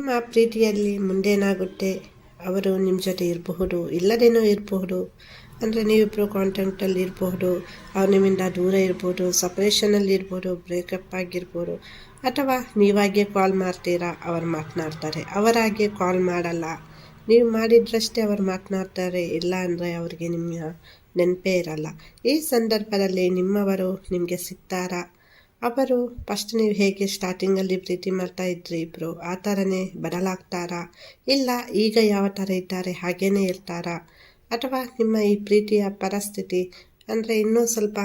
ನಿಮ್ಮ ಪ್ರೀತಿಯಲ್ಲಿ ಮುಂದೇನಾಗುತ್ತೆ? ಅವರು ನಿಮ್ಮ ಜೊತೆ ಇರಬಹುದು, ಇಲ್ಲದೇನೋ ಇರಬಹುದು. ಅಂದರೆ ನೀವಿಬ್ಬರು ಕಾಂಟ್ಯಾಕ್ಟಲ್ಲಿ ಇರಬಹುದು, ಅವ್ರು ನಿಮ್ಮಿಂದ ದೂರ ಇರ್ಬೋದು ಸಪ್ರೇಷನಲ್ಲಿ ಇರ್ಬೋದು ಬ್ರೇಕಪ್ ಆಗಿರ್ಬೋದು. ಅಥವಾ ನೀವಾಗೆ ಕಾಲ್ ಮಾಡ್ತೀರಾ, ಅವ್ರು ಮಾತನಾಡ್ತಾರೆ. ಅವರಾಗೆ ಕಾಲ್ ಮಾಡಲ್ಲ. ನೀವು ಮಾಡಿದ್ರಷ್ಟೇ ಅವ್ರು ಮಾತನಾಡ್ತಾರೆ. ಇಲ್ಲ ಅಂದರೆ ಅವ್ರಿಗೆ ನಿಮ್ಮ ನೆನಪೇ ಇರಲ್ಲ. ಈ ಸಂದರ್ಭದಲ್ಲಿ ನಿಮ್ಮವರು ನಿಮಗೆ ಸಿಗ್ತಾರಾ? ಅವರು ಫಸ್ಟ್ ನೀವು ಹೇಗೆ ಸ್ಟಾರ್ಟಿಂಗಲ್ಲಿ ಪ್ರೀತಿ ಮಾಡ್ತಾ ಇದ್ರಿ ಇಬ್ಬರು ಆ ಥರನೇ ಬದಲಾಗ್ತಾರಾ? ಇಲ್ಲ, ಈಗ ಯಾವ ಥರ ಇದ್ದಾರೆ? ಹಾಗೇನೇ ಇರ್ತಾರಾ? ಅಥವಾ ನಿಮ್ಮ ಈ ಪ್ರೀತಿಯ ಪರಿಸ್ಥಿತಿ ಅಂದರೆ ಇನ್ನೂ ಸ್ವಲ್ಪ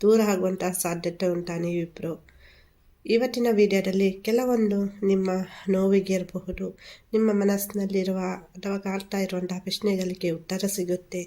ದೂರ ಆಗುವಂಥ ಸಾಧ್ಯತೆ ಉಂಟಾ ನೀವಿಬ್ಬರು ಇವತ್ತಿನ ವಿಡಿಯೋದಲ್ಲಿ ಕೆಲವೊಂದು ನಿಮ್ಮ ನೋವಿಗೆ ಇರಬಹುದು ನಿಮ್ಮ ಮನಸ್ಸಿನಲ್ಲಿರುವ ಅಥವಾ ಕಾಡ್ತಾ ಇರುವಂತಹ ಪ್ರಶ್ನೆಗಳಿಗೆ ಉತ್ತರ ಸಿಗುತ್ತೆ.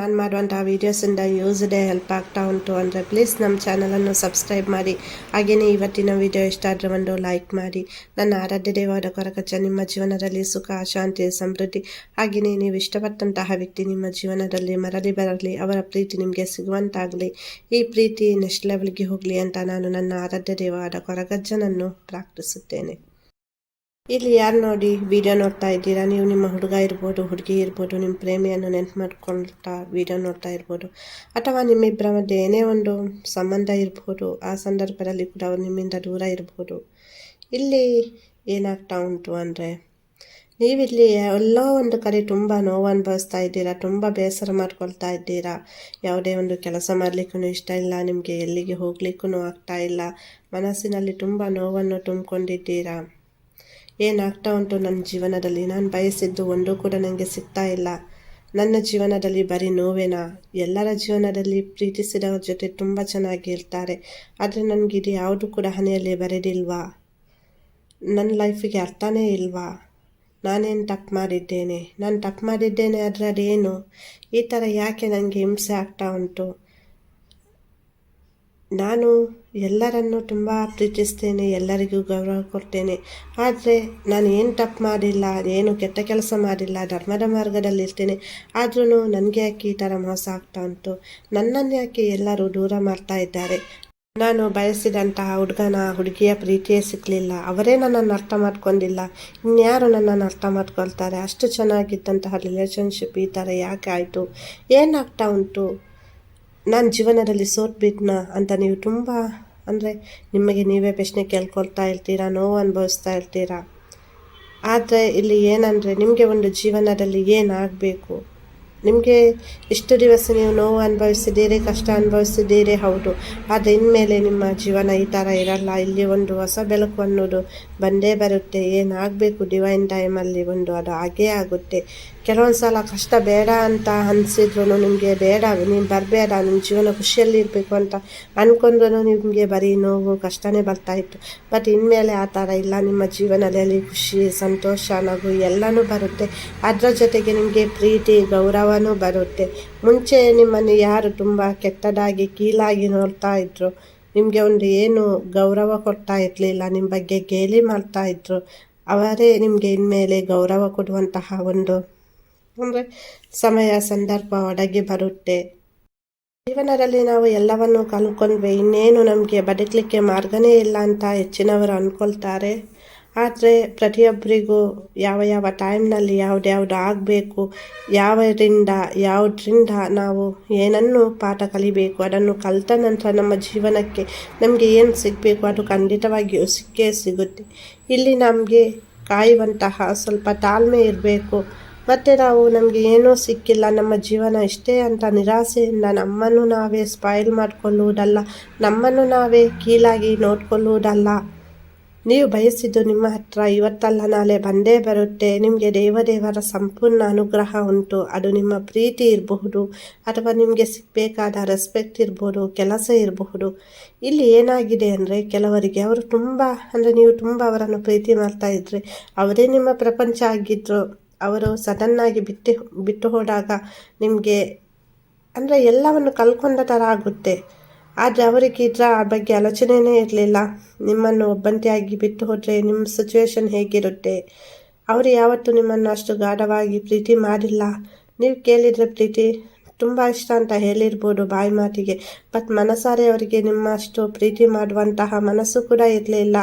ನಾನು ಮಾಡುವಂಥ ವೀಡಿಯೋಸಿಂದ ಯೂಸ್ ಡೇ ಹೆಲ್ಪ್ ಆಗ್ತಾ ಉಂಟು ಅಂದರೆ ಪ್ಲೀಸ್ ನಮ್ಮ ಚಾನಲನ್ನು ಸಬ್ಸ್ಕ್ರೈಬ್ ಮಾಡಿ. ಹಾಗೆಯೇ ಇವತ್ತಿನ ವಿಡಿಯೋ ಇಷ್ಟ ಆದರೆ ಒಂದು ಲೈಕ್ ಮಾಡಿ. ನನ್ನ ಆರಾಧ್ಯ ದೇವಾದ ಕೊರಕಚ್ಚ, ನಿಮ್ಮ ಜೀವನದಲ್ಲಿ ಸುಖ, ಶಾಂತಿ, ಸಮೃದ್ಧಿ. ಹಾಗೆಯೇ ನೀವು ಇಷ್ಟಪಟ್ಟಂತಹ ವ್ಯಕ್ತಿ ನಿಮ್ಮ ಜೀವನದಲ್ಲಿ ಮರಳಿ ಬರಲಿ, ಅವರ ಪ್ರೀತಿ ನಿಮಗೆ ಸಿಗುವಂತಾಗಲಿ. ಈ ಪ್ರೀತಿ ನೆಕ್ಸ್ಟ್ ಲೆವೆಲ್ಗೆ ಹೋಗಲಿ ಅಂತ ನಾನು ನನ್ನ ಆರಾಧ್ಯ ದೇವಾದ ಕೊರಗಜ್ಜನನ್ನು ಪ್ರಾರ್ಥಿಸುತ್ತೇನೆ. ಇಲ್ಲಿ ಯಾರು ನೋಡಿ ವಿಡಿಯೋ ನೋಡ್ತಾ ಇದ್ದೀರಾ? ನೀವು ನಿಮ್ಮ ಹುಡುಗ ಇರ್ಬೋದು, ಹುಡುಗಿ ಇರ್ಬೋದು ನಿಮ್ಮ ಪ್ರೇಮಿಯನ್ನು ನೆನ್ಪು ಮಾಡ್ಕೊಳ್ತಾ ವಿಡಿಯೋ ನೋಡ್ತಾ ಇರ್ಬೋದು. ಅಥವಾ ನಿಮ್ಮಿಬ್ಬರ ಮಧ್ಯೆ ಏನೇ ಒಂದು ಸಂಬಂಧ ಇರ್ಬೋದು, ಆ ಸಂದರ್ಭದಲ್ಲಿ ಕೂಡ ಅವ್ರು ನಿಮ್ಮಿಂದ ದೂರ ಇರ್ಬೋದು. ಇಲ್ಲಿ ಏನಾಗ್ತಾ ಉಂಟು ಅಂದರೆ, ನೀವಿಲ್ಲಿ ಎಲ್ಲೋ ಒಂದು ಕಡೆ ತುಂಬ ನೋವು ಅನುಭವಿಸ್ತಾ ಇದ್ದೀರಾ? ತುಂಬ ಬೇಸರ ಮಾಡ್ಕೊಳ್ತಾ ಇದ್ದೀರಾ? ಯಾವುದೇ ಒಂದು ಕೆಲಸ ಮಾಡಲಿಕ್ಕೂ ಇಷ್ಟ ಇಲ್ಲ, ನಿಮಗೆ ಎಲ್ಲಿಗೆ ಹೋಗ್ಲಿಕ್ಕೂ ಆಗ್ತಾ ಇಲ್ಲ, ಮನಸ್ಸಿನಲ್ಲಿ ತುಂಬ ನೋವನ್ನು ತುಂಬಿಕೊಂಡಿದ್ದೀರಾ? ಏನಾಗ್ತಾ ಉಂಟು ನನ್ನ ಜೀವನದಲ್ಲಿ? ನಾನು ಬಯಸಿದ್ದು ಒಂದೂ ಕೂಡ ನನಗೆ ಸಿಗ್ತಾ ಇಲ್ಲ. ನನ್ನ ಜೀವನದಲ್ಲಿ ಬರೀ ನೋವೇನಾ? ಎಲ್ಲರ ಜೀವನದಲ್ಲಿ ಪ್ರೀತಿಸಿದವ್ರ ಜೊತೆ ತುಂಬ ಚೆನ್ನಾಗಿ ಇರ್ತಾರೆ. ಆದರೆ ಇದು ಯಾವುದು ಕೂಡ ಹಣೆಯಲ್ಲಿ ಬರೆದಿಲ್ವಾ? ನನ್ನ ಲೈಫಿಗೆ ಅರ್ಥನೇ ಇಲ್ವಾ? ನಾನೇನು ತಪ್ಪು ಮಾಡಿದ್ದೇನೆ? ನಾನು ತಪ್ಪು ಮಾಡಿದ್ದೇನೆ ಆದರೆ ಅದೇನು? ಈ ಥರ ಯಾಕೆ ನನಗೆ ಹಿಂಸೆ ಆಗ್ತಾ ಉಂಟು? ನಾನು ಎಲ್ಲರನ್ನು ತುಂಬ ಪ್ರೀತಿಸ್ತೇನೆ, ಎಲ್ಲರಿಗೂ ಗೌರವ ಕೊಡ್ತೇನೆ. ಆದರೆ ನಾನು ಏನು ತಪ್ಪು ಮಾಡಿಲ್ಲ, ಏನು ಕೆಟ್ಟ ಕೆಲಸ ಮಾಡಿಲ್ಲ, ಧರ್ಮದ ಮಾರ್ಗದಲ್ಲಿ ಇರ್ತೇನೆ ಆದ್ರೂ ನನಗೆ ಯಾಕೆ ಈ ಥರ ಮೋಸ ಆಗ್ತಾ ಉಂಟು? ನನ್ನನ್ನು ಯಾಕೆ ಎಲ್ಲರೂ ದೂರ ಮಾಡ್ತಾ ಇದ್ದಾರೆ? ನಾನು ಬಯಸಿದಂತಹ ಹುಡುಗನ, ಹುಡುಗಿಯ ಪ್ರೀತಿಯೇ ಸಿಗಲಿಲ್ಲ. ಅವರೇ ನನ್ನನ್ನು ಅರ್ಥ ಮಾಡ್ಕೊಂಡಿಲ್ಲ. ಇನ್ಯಾರು ನನ್ನನ್ನು ಅರ್ಥ ಮಾಡ್ಕೊಳ್ತಾರೆ? ಅಷ್ಟು ಚೆನ್ನಾಗಿದ್ದಂತಹ ರಿಲೇಷನ್ಶಿಪ್ ಈ ಥರ ಯಾಕೆ ಆಯಿತು? ಏನಾಗ್ತಾ ಉಂಟು? ನಾನು ಜೀವನದಲ್ಲಿ ಸೋತ್ಬಿಟ್ನಾ ಅಂತ ನೀವು ತುಂಬ, ಅಂದರೆ ನಿಮಗೆ ನೀವೇ ಪ್ರಶ್ನೆ ಕೇಳ್ಕೊಳ್ತಾ ಇರ್ತೀರಾ, ನೋವು ಅನುಭವಿಸ್ತಾ ಇರ್ತೀರಾ? ಆದರೆ ಇಲ್ಲಿ ಏನಂದರೆ ನಿಮಗೆ ಒಂದು ಜೀವನದಲ್ಲಿ ಏನಾಗಬೇಕು? ನಿಮಗೆ ಇಷ್ಟು ದಿವಸ ನೀವು ನೋವು ಅನುಭವಿಸಿದ್ದೀರಿ, ಕಷ್ಟ ಅನುಭವಿಸಿದ್ದೀರಿ, ಹೌದು. ಆದರೆ ಇನ್ಮೇಲೆ ನಿಮ್ಮ ಜೀವನ ಈ ಥರ ಇರಲ್ಲ. ಇಲ್ಲಿ ಒಂದು ಹೊಸ ಬೆಳಕು ಅನ್ನೋದು ಬಂದೇ ಬರುತ್ತೆ. ಏನಾಗಬೇಕು ಡಿವೈನ್ ಟೈಮಲ್ಲಿ ಒಂದು ಅದು ಹಾಗೇ ಆಗುತ್ತೆ. ಕೆಲವೊಂದು ಸಲ ಕಷ್ಟ ಬೇಡ ಅಂತ ಅನಿಸಿದ್ರು ನಿಮಗೆ ಬೇಡ. ನೀನು ಬರಬೇಡ. ನಿಮ್ಮ ಜೀವನ ಖುಷಿಯಲ್ಲಿ ಇರಬೇಕು ಅಂತ ಅಂದ್ಕೊಂಡ್ರು ನಿಮಗೆ ಬರೀ ನೋವು, ಕಷ್ಟನೇ ಬರ್ತಾಯಿತ್ತು ಬಟ್ ಇನ್ಮೇಲೆ ಆ ಥರ ಇಲ್ಲ. ನಿಮ್ಮ ಜೀವನದಲ್ಲಿ ಖುಷಿ, ಸಂತೋಷ, ನಗು ಎಲ್ಲನೂ ಬರುತ್ತೆ. ಅದರ ಜೊತೆಗೆ ನಿಮಗೆ ಪ್ರೀತಿ ಗೌರವನೂ ಬರುತ್ತೆ. ಮುಂಚೆ ನಿಮ್ಮನ್ನು ಯಾರು ತುಂಬ ಕೆಟ್ಟದಾಗಿ, ಕೀಳಾಗಿ ನೋಡ್ತಾ ಇದ್ರು. ನಿಮಗೆ ಒಂದು ಏನು ಗೌರವ ಕೊಡ್ತಾ ಇರಲಿಲ್ಲ ನಿಮ್ಮ ಬಗ್ಗೆ ಗೇಲಿ ಮಾಡ್ತಾ ಇದ್ರು. ಅವರೇ ನಿಮಗೆ ಇನ್ಮೇಲೆ ಗೌರವ ಕೊಡುವಂತಹ ಒಂದು, ಅಂದರೆ ಸಮಯ, ಸಂದರ್ಭ ಒಡಗಿ ಬರುತ್ತೆ. ಜೀವನದಲ್ಲಿ ನಾವು ಎಲ್ಲವನ್ನು ಕಲ್ಕೊಂಡ್ವಿ ಇನ್ನೇನು ನಮಗೆ ಬದುಕಲಿಕ್ಕೆ ಮಾರ್ಗನೇ ಇಲ್ಲ ಅಂತ ಹೆಚ್ಚಿನವರು ಅಂದ್ಕೊಳ್ತಾರೆ ಆದರೆ ಪ್ರತಿಯೊಬ್ಬರಿಗೂ ಯಾವ ಯಾವ ಟೈಮ್ನಲ್ಲಿ ಯಾವ್ದ್ಯಾವ್ದು ಆಗಬೇಕು, ಯಾವರಿಂದ, ಯಾವುದರಿಂದ ನಾವು ಏನನ್ನು ಪಾಠ ಕಲಿಬೇಕು, ಅದನ್ನು ಕಲಿತ ನಂತರ ನಮ್ಮ ಜೀವನಕ್ಕೆ ನಮಗೆ ಏನು ಸಿಗಬೇಕು ಅದು ಖಂಡಿತವಾಗಿಯೂ ಸಿಕ್ಕೇ ಸಿಗುತ್ತೆ. ಇಲ್ಲಿ ನಮಗೆ ಕಾಯುವಂತಹ ಸ್ವಲ್ಪ ತಾಳ್ಮೆ ಇರಬೇಕು. ಮತ್ತು ನಾವು ನಮಗೆ ಏನೂ ಸಿಕ್ಕಿಲ್ಲ, ನಮ್ಮ ಜೀವನ ಇಷ್ಟೇ ಅಂತ ನಿರಾಸೆಯಿಂದ ನಮ್ಮನ್ನು ನಾವೇ ಸ್ಪಾಯಿಲ್ ಮಾಡಿಕೊಳ್ಳುವುದಲ್ಲ, ನಮ್ಮನ್ನು ನಾವೇ ಕೀಳಾಗಿ ನೋಡ್ಕೊಳ್ಳುವುದಲ್ಲ. ನೀವು ಬಯಸಿದ್ದು ನಿಮ್ಮ ಹತ್ರ ಇವತ್ತಲ್ಲ, ನಾಳೆ ಬಂದೇ ಬರುತ್ತೆ. ನಿಮಗೆ ದೇವದೇವರ ಸಂಪೂರ್ಣ ಅನುಗ್ರಹ ಉಂಟು. ಅದು ನಿಮ್ಮ ಪ್ರೀತಿ ಇರಬಹುದು, ಅಥವಾ ನಿಮಗೆ ಸಿಗಬೇಕಾದ ರೆಸ್ಪೆಕ್ಟ್ ಇರ್ಬೋದು, ಕೆಲಸ ಇರಬಹುದು. ಇಲ್ಲಿ ಏನಾಗಿದೆ ಅಂದರೆ, ಕೆಲವರಿಗೆ ಅವರು ತುಂಬ, ಅಂದರೆ ನೀವು ತುಂಬ ಅವರನ್ನು ಪ್ರೀತಿ ಮಾಡ್ತಾ ಇದ್ದರೆ ಅವರೇ ನಿಮ್ಮ ಪ್ರಪಂಚ ಆಗಿದ್ದರು ಅವರು ಸಡನ್ನಾಗಿ ಬಿಟ್ಟು ಬಿಟ್ಟು ಹೋದಾಗ ನಿಮಗೆ, ಅಂದರೆ ಎಲ್ಲವನ್ನು ಕಲ್ಕೊಂಡ ಥರ ಆಗುತ್ತೆ ಆದರೆ ಅವರಿಗೆ ಇದರ ಬಗ್ಗೆ ಆಲೋಚನೆಯೇ ಇರಲಿಲ್ಲ. ನಿಮ್ಮನ್ನು ಒಬ್ಬಂತಿಯಾಗಿ ಬಿಟ್ಟು ಹೋದರೆ ನಿಮ್ಮ ಸಿಚುವೇಶನ್ ಹೇಗಿರುತ್ತೆ? ಅವರು ಯಾವತ್ತೂ ನಿಮ್ಮನ್ನು ಅಷ್ಟು ಗಾಢವಾಗಿ ಪ್ರೀತಿ ಮಾಡಿಲ್ಲ. ನೀವು ಕೇಳಿದರೆ ಪ್ರೀತಿ ತುಂಬ ಇಷ್ಟ ಅಂತ ಹೇಳಿರ್ಬೋದು ಬಾಯಿ ಮಾತಿಗೆ. ಬಟ್ ಮನಸಾರೆ ಅವರಿಗೆ ನಿಮ್ಮ ಅಷ್ಟು ಪ್ರೀತಿ ಮಾಡುವಂತಹ ಮನಸ್ಸು ಕೂಡ ಇರಲಿಲ್ಲ.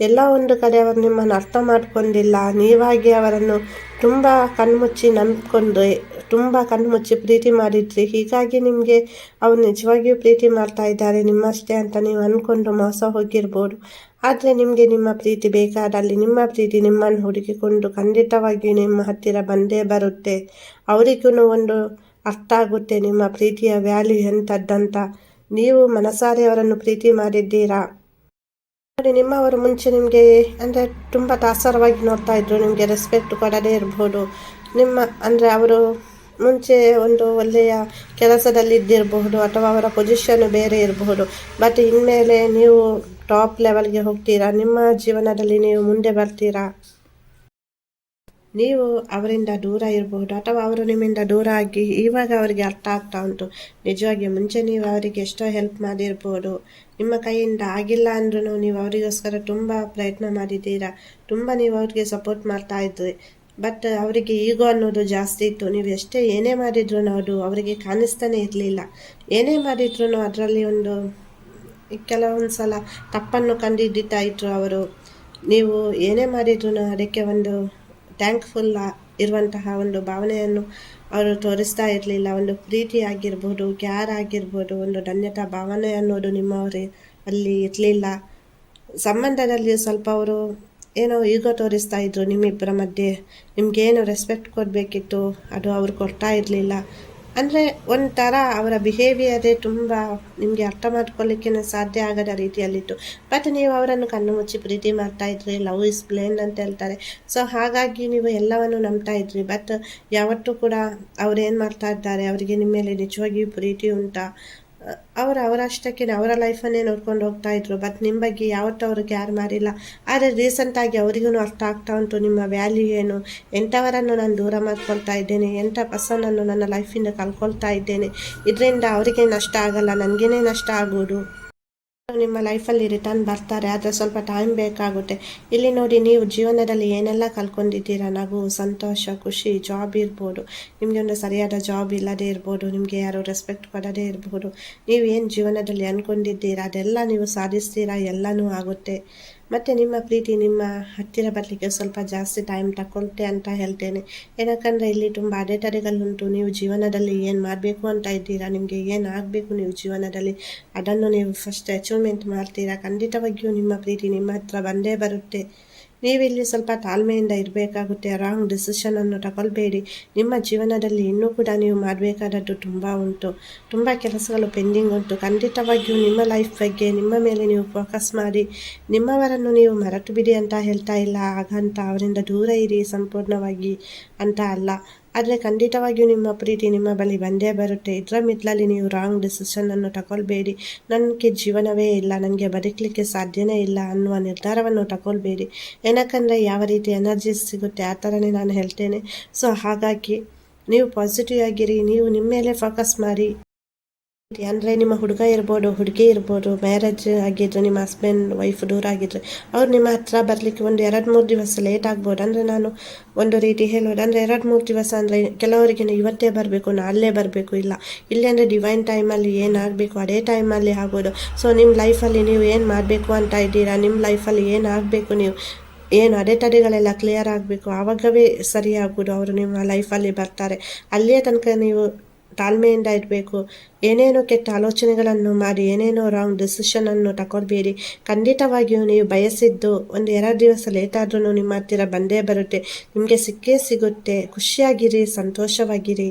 ಎಲ್ಲ ಒಂದು ಕಡೆ ಅವರು ನಿಮ್ಮನ್ನು ಅರ್ಥ ಮಾಡ್ಕೊಂಡಿಲ್ಲ. ನೀವಾಗಿ ಅವರನ್ನು ತುಂಬ ಕಣ್ಮುಚ್ಚಿ ನಂಬ್ಕೊಂಡ್ರಿ ತುಂಬ ಕಣ್ಮುಚ್ಚಿ ಪ್ರೀತಿ ಮಾಡಿದ್ರಿ. ಹೀಗಾಗಿ ನಿಮಗೆ ಅವ್ರು ನಿಜವಾಗಿಯೂ ಪ್ರೀತಿ ಮಾಡ್ತಾ ಇದ್ದಾರೆ. ನಿಮ್ಮಷ್ಟೇ ಅಂತ ನೀವು ಅಂದ್ಕೊಂಡು ಮೋಸ ಹೋಗಿರ್ಬೋದು. ಆದರೆ ನಿಮಗೆ ನಿಮ್ಮ ಪ್ರೀತಿ ಬೇಕಾದಲ್ಲಿ ನಿಮ್ಮ ಪ್ರೀತಿ ನಿಮ್ಮನ್ನು ಹುಡುಕಿಕೊಂಡು ಖಂಡಿತವಾಗಿಯೂ ನಿಮ್ಮ ಹತ್ತಿರ ಬಂದೇ ಬರುತ್ತೆ. ಅವರಿಗೂ ಒಂದು ಅರ್ಥ ಆಗುತ್ತೆ ನಿಮ್ಮ ಪ್ರೀತಿಯ ವ್ಯಾಲ್ಯೂ ಎಂಥದ್ದಂತ. ನೀವು ಮನಸಾರೆ ಅವರನ್ನು ಪ್ರೀತಿ ಮಾಡಿದ್ದೀರಾ? ನೋಡಿ, ನಿಮ್ಮವರು ಮುಂಚೆ ನಿಮಗೆ ಅಂದರೆ ತುಂಬ ತಾಸರವಾಗಿ ನೋಡ್ತಾ ಇದ್ರು. ನಿಮಗೆ ರೆಸ್ಪೆಕ್ಟ್ ಕೊಡದೇ ಇರ್ಬೋದು. ನಿಮ್ಮ ಅಂದರೆ ಅವರು ಮುಂಚೆ ಒಂದು ಒಳ್ಳೆಯ ಕೆಲಸದಲ್ಲಿ ಇದ್ದಿರಬಹುದು ಅಥವಾ ಅವರ ಪೊಸಿಷನ್ ಬೇರೆ ಇರಬಹುದು. ಬಟ್ ಇನ್ಮೇಲೆ ನೀವು ಟಾಪ್ ಲೆವೆಲ್ಗೆ ಹೋಗ್ತೀರಾ? ನಿಮ್ಮ ಜೀವನದಲ್ಲಿ ನೀವು ಮುಂದೆ ಬರ್ತೀರಾ? ನೀವು ಅವರಿಂದ ದೂರ ಇರಬಹುದು ಅಥವಾ ಅವರು ನಿಮ್ಮಿಂದ ದೂರ ಆಗಿ ಇವಾಗ ಅವರಿಗೆ ಅರ್ಥ ಆಗ್ತಾ ಉಂಟು. ನಿಜವಾಗಿ ಮುಂಚೆ ನೀವು ಅವರಿಗೆ ಎಷ್ಟೋ ಹೆಲ್ಪ್ ಮಾಡಿರ್ಬೋದು. ನಿಮ್ಮ ಕೈಯಿಂದ ಆಗಿಲ್ಲ ಅಂದ್ರೂ ನೀವು ಅವರಿಗೋಸ್ಕರ ತುಂಬ ಪ್ರಯತ್ನ ಮಾಡಿದ್ದೀರಾ? ತುಂಬ ನೀವು ಅವ್ರಿಗೆ ಸಪೋರ್ಟ್ ಮಾಡ್ತಾ ಇದ್ರಿ. ಬಟ್ ಅವರಿಗೆ ಈಗೋ ಅನ್ನೋದು ಜಾಸ್ತಿ ಇತ್ತು. ನೀವು ಎಷ್ಟೇ ಏನೇ ಮಾಡಿದ್ರು ಅದು ಅವರಿಗೆ ಕಾಣಿಸ್ತಾನೆ ಇರಲಿಲ್ಲ. ಏನೇ ಮಾಡಿದ್ರು ಅದರಲ್ಲಿ ಒಂದು ಕೆಲವೊಂದು ಸಲ ತಪ್ಪನ್ನು ಕಂಡಿದ್ದಿತ್ತಾ ಇದ್ರು ಅವರು. ನೀವು ಏನೇ ಮಾಡಿದ್ರು ಅದಕ್ಕೆ ಒಂದು ಥ್ಯಾಂಕ್ಫುಲ್ ಇರುವಂತಹ ಒಂದು ಭಾವನೆಯನ್ನು ಅವರು ತೋರಿಸ್ತಾ ಇರಲಿಲ್ಲ. ಒಂದು ಪ್ರೀತಿ ಆಗಿರ್ಬೋದು ಕ್ಯಾರ್ ಆಗಿರ್ಬೋದು, ಒಂದು ಧನ್ಯತಾ ಭಾವನೆ ಅನ್ನೋದು ನಿಮ್ಮವರೇ ಅಲ್ಲಿ ಇರಲಿಲ್ಲ. ಸಂಬಂಧದಲ್ಲಿ ಸ್ವಲ್ಪ ಅವರು ಏನೋ ಈಗೋ ತೋರಿಸ್ತಾ ಇದ್ರು ನಿಮ್ಮಿಬ್ಬರ ಮಧ್ಯೆ. ನಿಮಗೇನು ರೆಸ್ಪೆಕ್ಟ್ ಕೊಡಬೇಕಿತ್ತು, ಅದು ಅವ್ರು ಕೊಡ್ತಾ ಇರಲಿಲ್ಲ. ಅಂದರೆ ಒಂಥರ ಅವರ ಬಿಹೇವಿಯರೇ ತುಂಬ ನಿಮಗೆ ಅರ್ಥ ಮಾಡ್ಕೊಳ್ಳಿಕ್ಕೆ ಸಾಧ್ಯ ಆಗದ ರೀತಿಯಲ್ಲಿತ್ತು. ಬಟ್ ನೀವು ಅವರನ್ನು ಕಣ್ಣು ಮುಚ್ಚಿ ಪ್ರೀತಿ ಮಾಡ್ತಾ ಇದ್ರಿ ಲವ್ ಇಸ್ ಬ್ಲೇನ್ ಅಂತ ಹೇಳ್ತಾರೆ. ಸೊ ಹಾಗಾಗಿ ನೀವು ಎಲ್ಲವನ್ನು ನಂಬ್ತಾ ಇದ್ರಿ. ಬಟ್ ಯಾವತ್ತೂ ಕೂಡ ಅವ್ರು ಏನು ಮಾಡ್ತಾ ಇದ್ದಾರೆ, ಅವರಿಗೆ ನಿಮ್ಮ ಮೇಲೆ ನಿಜವಾಗಿಯೂ ಪ್ರೀತಿ ಉಂಟಾ? ಅವರು ಅವರಷ್ಟಕ್ಕೆ ಅವರ ಲೈಫನ್ನೇ ನೋಡ್ಕೊಂಡು ಹೋಗ್ತಾ ಇದ್ರು. ಬಟ್ ನಿಮ್ಮ ಬಗ್ಗೆ ಯಾವತ್ತೂ ಅವರು ಕೇರ್ ಮಾಡಿಲ್ಲ ಆದರೆ ರೀಸೆಂಟಾಗಿ ಅವರಿಗೂ ಅರ್ಥ ಆಗ್ತಾ ಉಂಟು. ನಿಮ್ಮ ವ್ಯಾಲ್ಯೂ ಏನು? ಎಂಥವರನ್ನು ನಾನು ದೂರ ಮಾಡ್ಕೊಳ್ತಾ ಇದ್ದೇನೆ? ಎಂಥ ಪರ್ಸನನ್ನು ನನ್ನ ಲೈಫಿಂದ ಕಳ್ಕೊಳ್ತಾ ಇದ್ದೇನೆ? ಇದರಿಂದ ಅವರಿಗೆ ನಷ್ಟ ಆಗಲ್ಲ. ನನಗೇನೆ ನಷ್ಟ ಆಗೋದು? ನಿಮ್ಮ ಲೈಫಲ್ಲಿ ರಿಟರ್ನ್ ಬರ್ತಾರೆ, ಆದರೆ ಸ್ವಲ್ಪ ಟೈಮ್ ಬೇಕಾಗುತ್ತೆ. ಇಲ್ಲಿ ನೋಡಿ, ನೀವು ಜೀವನದಲ್ಲಿ ಏನೆಲ್ಲ ಕಲ್ಕೊಂಡಿದ್ದೀರಾ ನಗು, ಸಂತೋಷ, ಖುಷಿ ಜಾಬ್ ಇರ್ಬೋದು. ನಿಮಗೆ ಒಂದು ಸರಿಯಾದ ಜಾಬ್ ಇಲ್ಲದೇ ಇರ್ಬೋದು. ನಿಮಗೆ ಯಾರು ರೆಸ್ಪೆಕ್ಟ್ ಕೊಡದೇ ಇರ್ಬೋದು. ನೀವು ಏನು ಜೀವನದಲ್ಲಿ ಅಂದ್ಕೊಂಡಿದ್ದೀರಾ ಅದೆಲ್ಲ ನೀವು ಸಾಧಿಸ್ತೀರಾ? ಎಲ್ಲನೂ ಆಗುತ್ತೆ. ಮತ್ತು ನಿಮ್ಮ ಪ್ರೀತಿ, ನಿಮ್ಮ ಹತ್ತಿರ ಬರಲಿಕ್ಕೆ ಸ್ವಲ್ಪ ಜಾಸ್ತಿ ಟೈಮ್ ತಗೊಳ್ತೆ ಅಂತ ಹೇಳ್ತೇನೆ. ಏನಕ್ಕಂದರೆ ಇಲ್ಲಿ ತುಂಬ ಅಡೆತಡೆಗಳುಂಟು. ನೀವು ಜೀವನದಲ್ಲಿ ಏನು ಮಾಡಬೇಕು ಅಂತ ಇದ್ದೀರಾ? ನಿಮಗೆ ಏನು ಆಗಬೇಕು ನೀವು ಜೀವನದಲ್ಲಿ? ಅದನ್ನು ನೀವು ಫಸ್ಟ್ ಅಚೀವ್ಮೆಂಟ್ ಮಾಡ್ತೀರಾ? ಖಂಡಿತವಾಗಿಯೂ ನಿಮ್ಮ ಪ್ರೀತಿ ನಿಮ್ಮ ಹತ್ರ ಬಂದೇ ಬರುತ್ತೆ. ನೀವಿಲ್ಲಿ ಸ್ವಲ್ಪ ತಾಳ್ಮೆಯಿಂದ ಇರಬೇಕಾಗುತ್ತೆ. ರಾಂಗ್ ಡಿಸಿಷನನ್ನು ತಗೊಳ್ಬೇಡಿ. ನಿಮ್ಮ ಜೀವನದಲ್ಲಿ ಇನ್ನೂ ಕೂಡ ನೀವು ಮಾಡಬೇಕಾದದ್ದು ತುಂಬ ಉಂಟು. ತುಂಬ ಕೆಲಸಗಳು ಪೆಂಡಿಂಗ್ ಉಂಟು. ಖಂಡಿತವಾಗಿಯೂ ನಿಮ್ಮ ಲೈಫ್ ಬಗ್ಗೆ ನಿಮ್ಮ ಮೇಲೆ ನೀವು ಫೋಕಸ್ ಮಾಡಿ. ನಿಮ್ಮವರನ್ನು ನೀವು ಮರೆತು ಬಿಡಿ ಅಂತ ಹೇಳ್ತಾ ಇಲ್ಲ. ಹಾಗಂತ ಅವರಿಂದ ದೂರ ಇರಿ ಸಂಪೂರ್ಣವಾಗಿ ಅಂತ ಅಲ್ಲ. ಆದರೆ ಖಂಡಿತವಾಗಿಯೂ ನಿಮ್ಮ ಪ್ರೀತಿ ನಿಮ್ಮ ಬಳಿ ಬಂದೇ ಬರುತ್ತೆ. ಇದರ ಮಿದ್ಲಲ್ಲಿ ನೀವು ರಾಂಗ್ ಡಿಸಿಷನನ್ನು ತಗೊಳ್ಬೇಡಿ ನನಗೆ ಜೀವನವೇ ಇಲ್ಲ, ನನಗೆ ಬದುಕಲಿಕ್ಕೆ ಸಾಧ್ಯನೇ ಇಲ್ಲ ಅನ್ನುವ ನಿರ್ಧಾರವನ್ನು ತಗೊಳ್ಬೇಡಿ ಏನಕ್ಕಂದರೆ ಯಾವ ರೀತಿ ಎನರ್ಜಿ ಸಿಗುತ್ತೆ ಆ ಥರನೇ ನಾನು ಹೇಳ್ತೇನೆ. ಸೊ ಹಾಗಾಗಿ ನೀವು ಪಾಸಿಟಿವ್ ಆಗಿರಿ, ನೀವು ನಿಮ್ಮ ಮೇಲೆ ಫೋಕಸ್ ಮಾಡಿ. ಅಂದರೆ ನಿಮ್ಮ ಹುಡುಗ ಇರ್ಬೋದು, ಹುಡುಗಿ ಇರ್ಬೋದು ಮ್ಯಾರೇಜ್ ಆಗಿದ್ರೆ, ನಿಮ್ಮ ಹಸ್ಬೆಂಡ್ ವೈಫ್ ದೂರ ಆಗಿದ್ರೆ, ಅವ್ರು ನಿಮ್ಮ ಹತ್ರ ಬರಲಿಕ್ಕೆ ಒಂದು ಎರಡು ಮೂರು ದಿವಸ ಲೇಟ್ ಆಗ್ಬೋದು. ಅಂದರೆ ನಾನು ಒಂದು ರೀತಿ ಹೇಳೋದು ಅಂದರೆ ಎರಡು ಮೂರು ದಿವಸ ಅಂದರೆ ಕೆಲವರಿಗೆ ಇವತ್ತೇ ಬರಬೇಕು ನಾಳೆ ಬರಬೇಕು, ಇಲ್ಲ. ಇಲ್ಲಿ ಅಂದರೆ ಡಿವೈನ್ ಟೈಮಲ್ಲಿ ಏನಾಗಬೇಕು, ಅದೇ ಟೈಮಲ್ಲಿ ಆಗ್ಬೋದು. ಸೊ ನಿಮ್ಮ ಲೈಫಲ್ಲಿ ನೀವು ಏನು ಮಾಡಬೇಕು ಅಂತ ಇದ್ದೀರಾ? ನಿಮ್ಮ ಲೈಫಲ್ಲಿ ಏನು ಆಗಬೇಕು ನೀವು? ಏನು ಅದೇ ತಡೆಗಳೆಲ್ಲ ಕ್ಲಿಯರ್ ಆಗಬೇಕು? ಆವಾಗವೇ ಸರಿಯಾಗ್ಬೋದು ಅವರು ನಿಮ್ಮ ಲೈಫಲ್ಲಿ ಬರ್ತಾರೆ. ಅಲ್ಲಿಯೇ ತನಕ ನೀವು ತಾಳ್ಮೆಯಿಂದ ಇರಬೇಕು. ಏನೇನೋ ಕೆಟ್ಟ ಆಲೋಚನೆಗಳನ್ನು ಮಾಡಿ, ಏನೇನೋ ರಾಂಗ್ ಡಿಸಿಷನನ್ನು ತಗೊಳ್ಬೇಡಿ ಖಂಡಿತವಾಗಿಯೂ ನೀವು ಬಯಸಿದ್ದು ಒಂದು ಎರಡು ದಿವಸ ಲೇಟ್ ಆದ್ರೂ ನಿಮ್ಮ ಹತ್ತಿರ ಬಂದೇ ಬರುತ್ತೆ. ನಿಮಗೆ ಸಿಕ್ಕೇ ಸಿಗುತ್ತೆ. ಖುಷಿಯಾಗಿರಿ, ಸಂತೋಷವಾಗಿರಿ.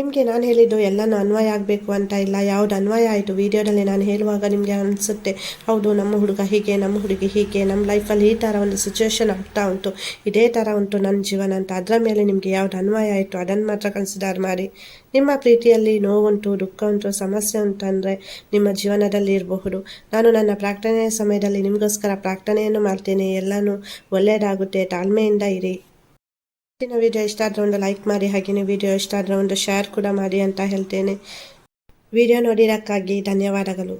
ನಿಮಗೆ ನಾನು ಹೇಳಿದ್ದು ಎಲ್ಲನೂ ಅನ್ವಯ ಆಗಬೇಕು ಅಂತ ಇಲ್ಲ. ಯಾವ್ದು ಅನ್ವಯ ಆಯಿತು? ವಿಡಿಯೋದಲ್ಲಿ ನಾನು ಹೇಳುವಾಗ ನಿಮಗೆ ಅನಿಸುತ್ತೆ, ಹೌದು, ನಮ್ಮ ಹುಡುಗ ಹೀಗೆ, ನಮ್ಮ ಹುಡುಗಿ ಹೀಗೆ ನಮ್ಮ ಲೈಫಲ್ಲಿ ಈ ಥರ ಒಂದು ಸಿಚುವೇಶನ್ ಆಗ್ತಾ ಉಂಟು. ಇದೇ ಥರ ಉಂಟು ನನ್ನ ಜೀವನ ಅಂತ. ಅದರ ಮೇಲೆ ನಿಮಗೆ ಯಾವ್ದು ಅನ್ವಯ ಆಯಿತು? ಅದನ್ನು ಮಾತ್ರ ಕನ್ಸಿಡರ್ ಮಾಡಿ. ನಿಮ್ಮ ಪ್ರೀತಿಯಲ್ಲಿ ನೋವುಂಟು, ದುಃಖ ಉಂಟು, ಸಮಸ್ಯೆ ಉಂಟು ಅಂದರೆ ನಿಮ್ಮ ಜೀವನದಲ್ಲಿ ಇರಬಹುದು. ನಾನು ನನ್ನ ಪ್ರಾರ್ಥನೆಯ ಸಮಯದಲ್ಲಿ ನಿಮಗೋಸ್ಕರ ಪ್ರಾರ್ಥನೆಯನ್ನು ಮಾಡ್ತೇನೆ. ಎಲ್ಲನೂ ಒಳ್ಳೆಯದಾಗುತ್ತೆ. ತಾಳ್ಮೆಯಿಂದ ಇರಿ. ಇವತ್ತಿನ ವಿಡಿಯೋ ಇಷ್ಟ ಆದರೆ ಒಂದು ಲೈಕ್ ಮಾಡಿ ಹಾಗೆಯೇ ವಿಡಿಯೋ ಇಷ್ಟ ಆದರೆ ಒಂದು ಶೇರ್ ಕೂಡ ಮಾಡಿ ಅಂತ ಹೇಳ್ತೇನೆ. ವಿಡಿಯೋ ನೋಡಿರೋಕ್ಕಾಗಿ ಧನ್ಯವಾದಗಳು.